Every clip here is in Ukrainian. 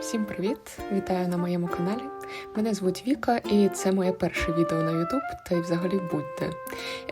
Всім привіт! Вітаю на моєму каналі. Мене звуть Віка, і це моє перше відео на YouTube, та й взагалі будьте.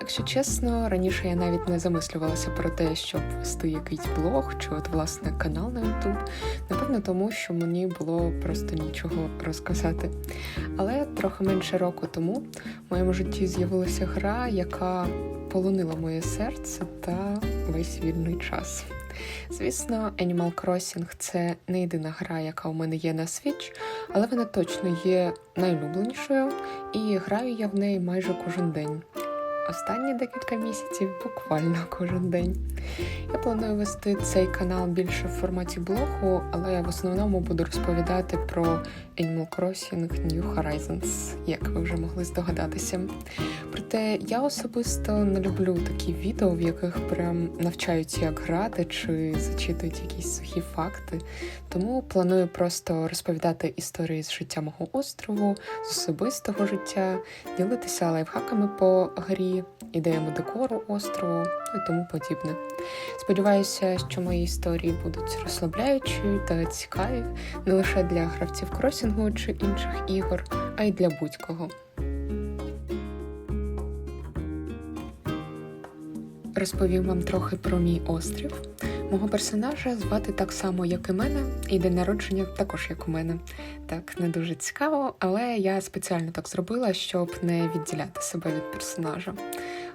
Якщо чесно, раніше я навіть не замислювалася про те, щоб вести якийсь блог чи от власне канал на YouTube. Напевно, тому що мені було просто нічого розказати. Але трохи менше року тому в моєму житті з'явилася гра, яка полонила моє серце та весь вільний час. Звісно, Animal Crossing це не єдина гра, яка у мене є на Switch, але вона точно є найулюбленішою, і граю я в неї майже кожен день. Останні декілька місяців буквально кожен день. Я планую вести цей канал більше в форматі блогу, але я в основному буду розповідати про Animal Crossing New Horizons, як ви вже могли здогадатися. Проте я особисто не люблю такі відео, в яких прям навчають, як грати чи зачитують якісь сухі факти. Тому планую просто розповідати історії з життя мого острову, з особистого життя, ділитися лайфхаками по грі, ідеями декору острову і тому подібне. Сподіваюся, що мої історії будуть розслабляючі та цікаві не лише для гравців кросінгу чи інших ігор, а й для будь-кого. Розповім вам трохи про мій острів. Мого персонажа звати так само, як і мене, і день народження також як у мене. Так не дуже цікаво, але я спеціально так зробила, щоб не відділяти себе від персонажа.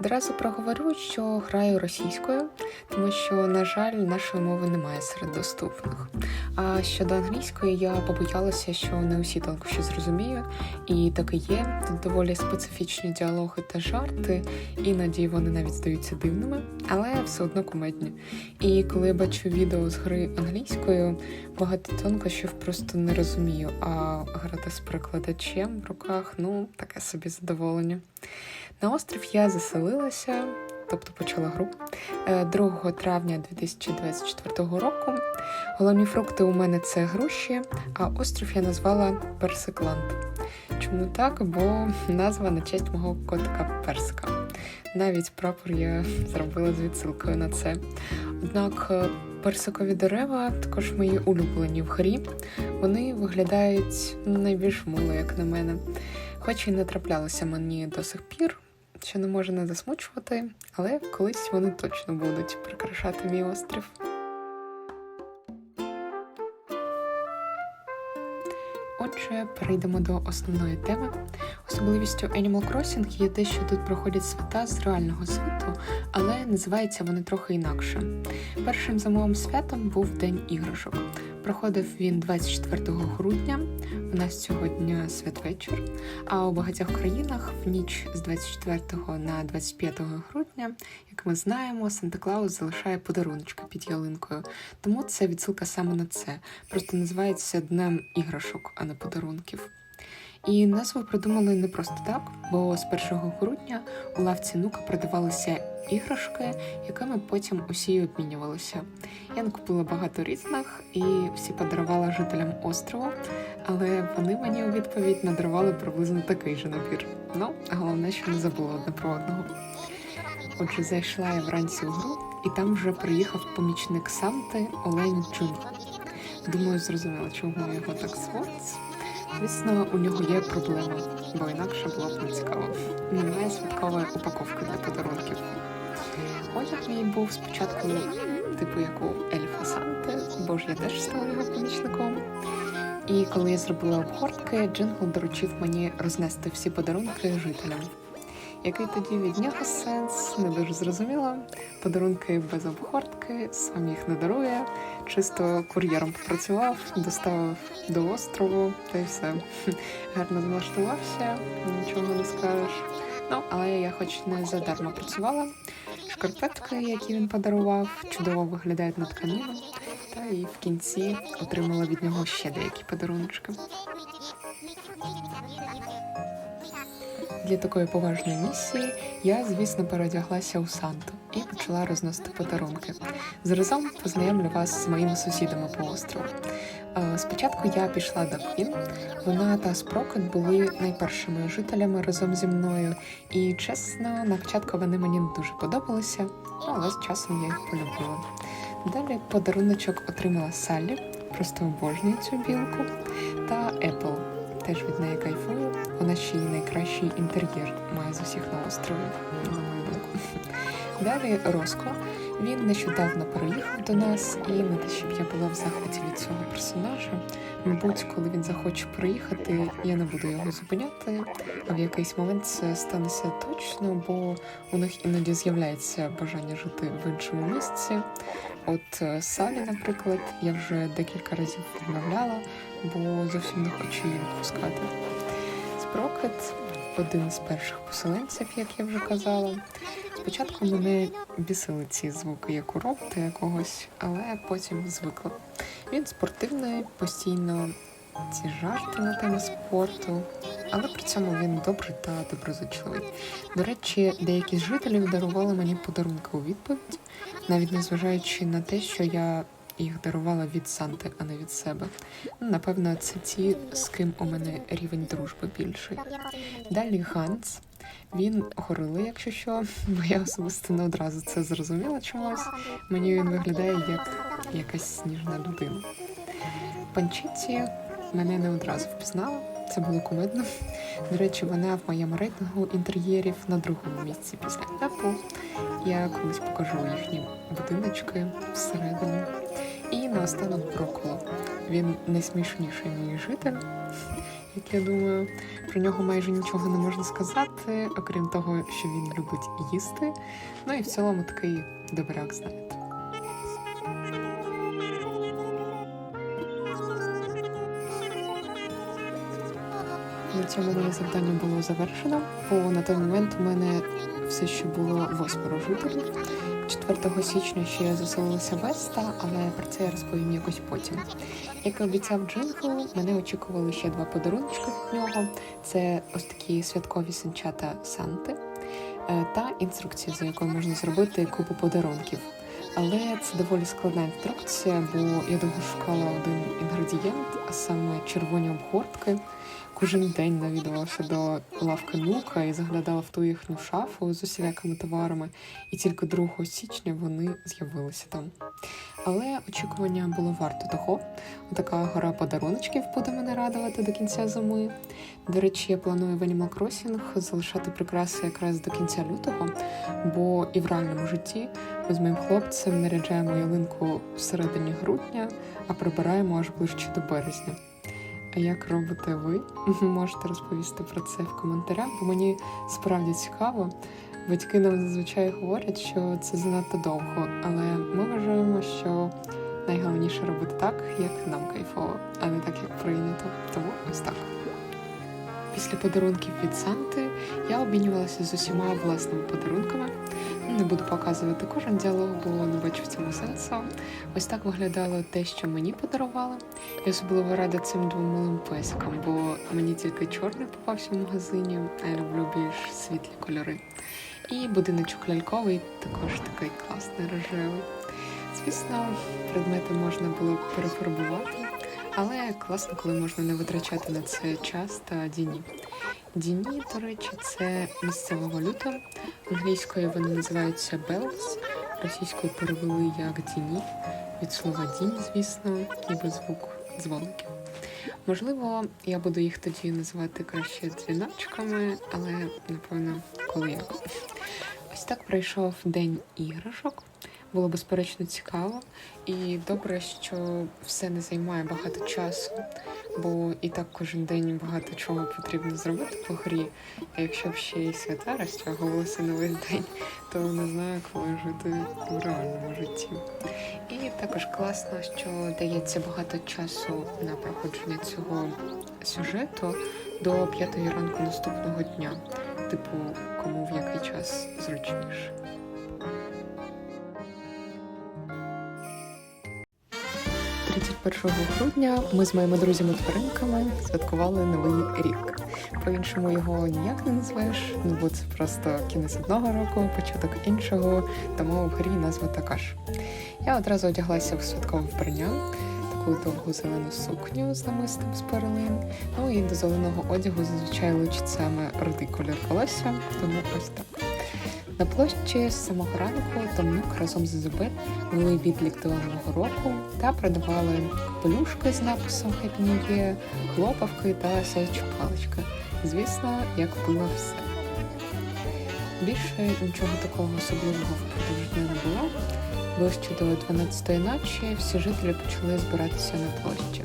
Одразу проговорю, що граю російською, тому що, на жаль, нашої мови немає серед доступних. А щодо англійської, я побоялася, що не усі тонкощі зрозумію, і так і є. Тут доволі специфічні діалоги та жарти, іноді вони навіть здаються дивними, але все одно кумедні. І коли я бачу відео з гри англійською, багато тонкощів просто не розумію, а грати з перекладачем в руках ну таке собі задоволення. На острів я заселилася, тобто почала гру е, 2 травня 2024 року. Головні фрукти у мене це груші, а острів я назвала Персикланд. Чому так? Бо назва на честь мого котика Персика. Навіть прапор я зробила з відсилкою на це. Однак е, персикові дерева також мої улюблені в грі. Вони виглядають найбільш мило, як на мене. Хоч і не траплялося мені до сих пір, що не може не засмучувати, але колись вони точно будуть прикрашати мій острів. Отже, перейдемо до основної теми. Особливістю Animal Crossing є те, що тут проходять свята з реального світу, але називаються вони трохи інакше. Першим зимовим святом був День іграшок. Проходив він 24 грудня. У нас сьогодні святвечір. А у багатьох країнах в ніч з 24 на 25 грудня, як ми знаємо, Санта Клаус залишає подаруночки під ялинкою. Тому це відсилка саме на це. Просто називається Днем іграшок, а не подарунків. І назву придумали не просто так, бо з 1 грудня у лавці Нука продавалися іграшки, якими потім усі обмінювалися. Я накупила багато різних і всі подарувала жителям острову, але вони мені у відповідь надарували приблизно такий же набір. Ну, головне, що не забула одне про одного. Отже, зайшла я вранці у гру, і там вже приїхав помічник Санти Олень Джун. Думаю, зрозуміла, чому його так звуть. Звісно, у нього є проблема, бо інакше було б не цікаво. Немає святкової упаковки для подарунків. Одяг мій був спочатку, типу як у Ельфа Санте, бо ж я теж стала його помічником. І коли я зробила обгортки, Джингл доручив мені рознести всі подарунки жителям. Який тоді від нього сенс, не дуже зрозуміло. Подарунки без обгортки, сам їх не дарує, чисто кур'єром попрацював, доставив до острову та й все. Гарно влаштувався, нічого не скажеш. Ну, але я хоч не задарма працювала. Шкарпетки, які він подарував, чудово виглядають на тканину. Та і в кінці отримала від нього ще деякі подарунки. Для такої поважної місії я, звісно, переодяглася у Санту і почала розносити подарунки. Заразом познайомлю вас з моїми сусідами по острову. Е, Спочатку я пішла до Квін. Вона та Спрокет були найпершими жителями разом зі мною, і чесно, на початку вони мені не дуже подобалися, але з часом я їх полюбила. Далі подаруночок отримала Саллі. просто обожнюю цю білку. Та Apple. Теж від неї кайфую. Вона ще й найкращий інтер'єр має з усіх на острові, на мою думку. Далі Роско. Він нещодавно переїхав до нас, і не те, щоб я була в захваті від цього персонажа. Мабуть, коли він захоче приїхати, я не буду його зупиняти, а в якийсь момент це станеться точно, бо у них іноді з'являється бажання жити в іншому місці. От е, Салі, наприклад, я вже декілька разів відмовляла, бо зовсім не хочу її відпускати. Спрокет один з перших поселенців, як я вже казала. Спочатку мене бісили ці звуки, як у робота якогось, але потім звикла. Він спортивний, постійно ці жарти на тему спорту, але при цьому він добрий та доброзичливий. До речі, деякі з жителів дарували мені подарунки у відповідь, навіть незважаючи на те, що я їх дарувала від Санти, а не від себе. Напевно, це ті, з ким у мене рівень дружби більший. Далі Ганс. Він горилий, якщо що, бо я особисто не одразу це зрозуміла чомусь. Мені він виглядає як якась сніжна людина. Панчіці мене не одразу впізнала, це було кумедно. До речі, вона в моєму рейтингу інтер'єрів на другому місці після Apple. Я колись покажу їхні будиночки всередині. І наостанок Броколо. Він найсмішніший мій житель, як я думаю. Про нього майже нічого не можна сказати, окрім того, що він любить їсти. Ну і в цілому такий добряк, знаєте. Цьому моє завдання було завершено, бо на той момент у мене все ще було восьмеро жителів. 4 січня ще я заселилася в Еста, але про це я розповім якось потім. Як і обіцяв Джингл, мене очікували ще два подарунки від нього: це ось такі святкові синчата Санти е, та інструкція, за якою можна зробити купу подарунків. Але це доволі складна інструкція, бо я довго шукала один інгредієнт, а саме червоні обгортки. Кожен день навідувалася до лавки Нука і заглядала в ту їхню шафу з усілякими товарами, і тільки 2 січня вони з'явилися там. Але очікування було варто того. Така гора подаруночків буде мене радувати до кінця зими. До речі, я планую в Animal Crossing залишати прикраси якраз до кінця лютого, бо і в реальному житті ми з моїм хлопцем наряджаємо ялинку всередині грудня, а прибираємо аж ближче до березня. Як робите ви? Можете розповісти про це в коментарях, бо мені справді цікаво. Батьки нам зазвичай говорять, що це занадто довго, але ми вважаємо, що найголовніше робити так, як нам кайфово, а не так, як прийнято. Тому ось так. Після подарунків від Санти я обмінювалася з усіма власними подарунками. Не буду показувати кожен діалог, бо не бачу в цьому сенсу. Ось так виглядало те, що мені подарували. Я особливо рада цим двом малим песикам, бо мені тільки чорний попався в магазині, а я люблю більш світлі кольори. І будиночок ляльковий також такий класний рожевий. Звісно, предмети можна було перефарбувати, але класно, коли можна не витрачати на це час та діні. Діні, до речі, це місцева валюта. Англійською вони називаються bells, російською перевели як діні, від слова дінь, звісно, ніби звук дзвоників. Можливо, я буду їх тоді називати краще дзвіночками, але напевно, коли як. Ось так пройшов день іграшок. Було безперечно цікаво, і добре, що все не займає багато часу, бо і так кожен день багато чого потрібно зробити по грі. А якщо б ще й свята розтягувалися на весь день, то не знаю, коли жити в реальному житті. І також класно, що дається багато часу на проходження цього сюжету до п'ятої ранку наступного дня. Типу, кому в який час зручніше. 31 грудня ми з моїми друзями-тваринками святкували новий рік. По-іншому його ніяк не назвеш, ну бо це просто кінець одного року, початок іншого, тому в грі назва така ж. Я одразу одяглася в святкове вбрання, таку довгу зелену сукню з намистом з перлин. Ну і до зеленого одягу зазвичай лучить саме рудий колір волосся, тому ось так. На площі з самого ранку Томнук разом з Ізабель вели відлік до нового року та продавали капелюшки з написом Happy New Year, хлопавки та сяюча паличка. Звісно, як було все. Більше нічого такого особливого впродовж дня не було. Ближче до 12-ї ночі всі жителі почали збиратися на площі.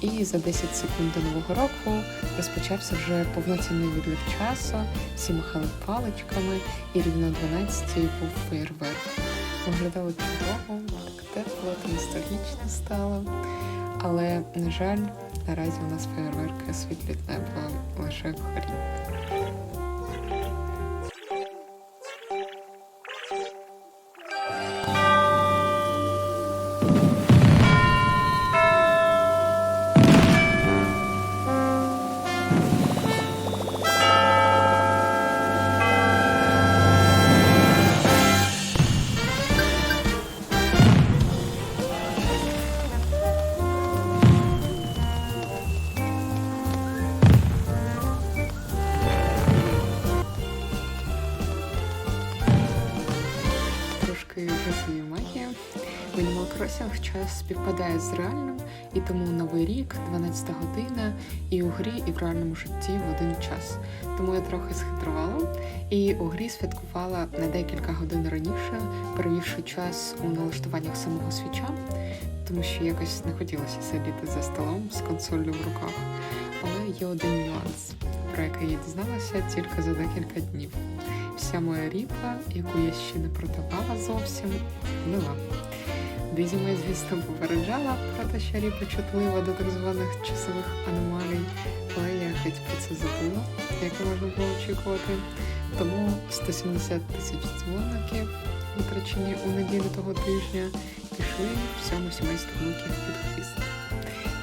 І за 10 секунд до нового року розпочався вже повноцінний відлік часу, всі махали паличками, і рівно 12 був фейерверк. Виглядало чудово, так тепло та ностальгічно стало. Але, на жаль, наразі у нас фейерверки світлі небо лише вгорі. Час співпадає з реальним, і тому новий рік, 12 година, і у грі, і в реальному житті в один час. Тому я трохи схитрувала, і у грі святкувала на декілька годин раніше, перевівши час у налаштуваннях самого свіча, тому що якось не хотілося сидіти за столом з консолью в руках. Але є один нюанс, про який я дізналася тільки за декілька днів. Вся моя ріпа, яку я ще не продавала зовсім, гнила. Моя, звісно, попереджала про те, що ріпа чутлива до так званих часових аномалій, але я геть про це забула, як можна було очікувати. Тому 170 тисяч дзвоників, витрачені у неділю того тижня, пішли всьому сімейству внуків під хвіст.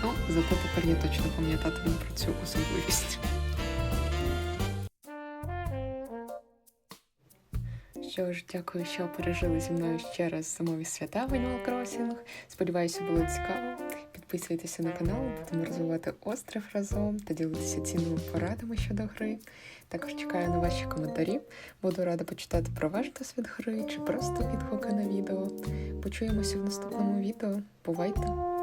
Ну, зате тепер я точно пам'ятатиму про цю особливість. Що ж, дякую, що пережили зі мною ще раз зимові свята в Animal Crossing. Сподіваюся, було цікаво. Підписуйтеся на канал, будемо розвивати острів разом та ділитися цінними порадами щодо гри. Також чекаю на ваші коментарі. Буду рада почитати про ваш досвід гри чи просто відгуки на відео. Почуємося в наступному відео. Бувайте!